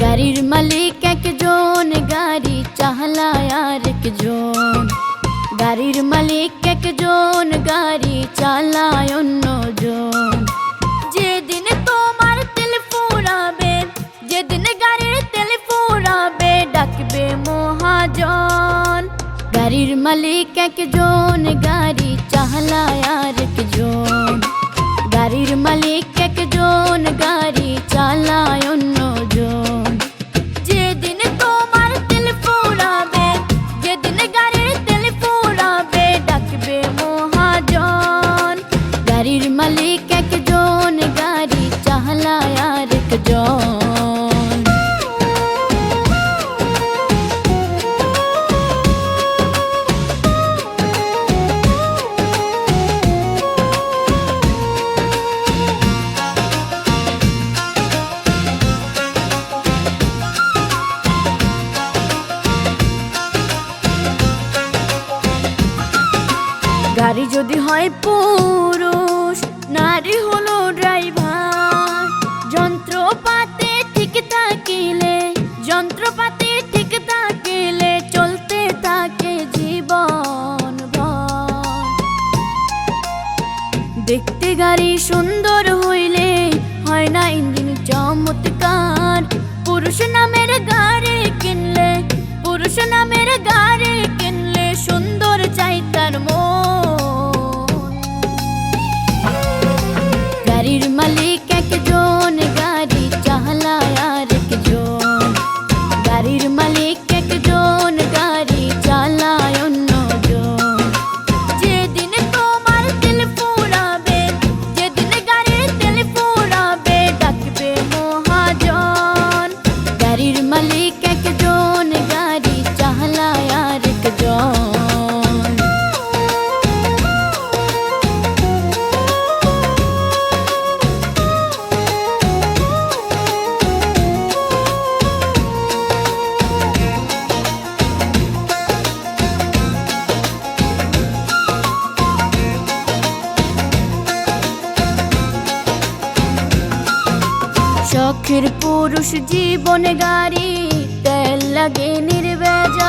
গাড়ির মালিক একজন, গাড়ি চাহলায় আর একজন গাড়ির মালিক একজন, গাড়ি চালায় অন্য অন্যজন। যেদিন তোমার তেল ফুরাবে, যেদিন গাড়ির তেল ফুরাবে, ডাকবে মহাজন। গাড়ির মালিক একজন, গাড়ি চাহলায় আর গাড়ি যদি হয় পুরুষ, নারী হলো ড্রাইভার যন্ত্রপাতি ঠিক থাকিলে, যন্ত্রপাতি ঠিক থাকিলে চলতে থাকে জীবন দেখতে গাড়ি সুন্দর হইলে হয় না ইঞ্জিন চমৎকার। পুরুষ নামের গাড়ি শখের পুরুষ জীবনে গাড়ি তেল লাগে নির্বেজাল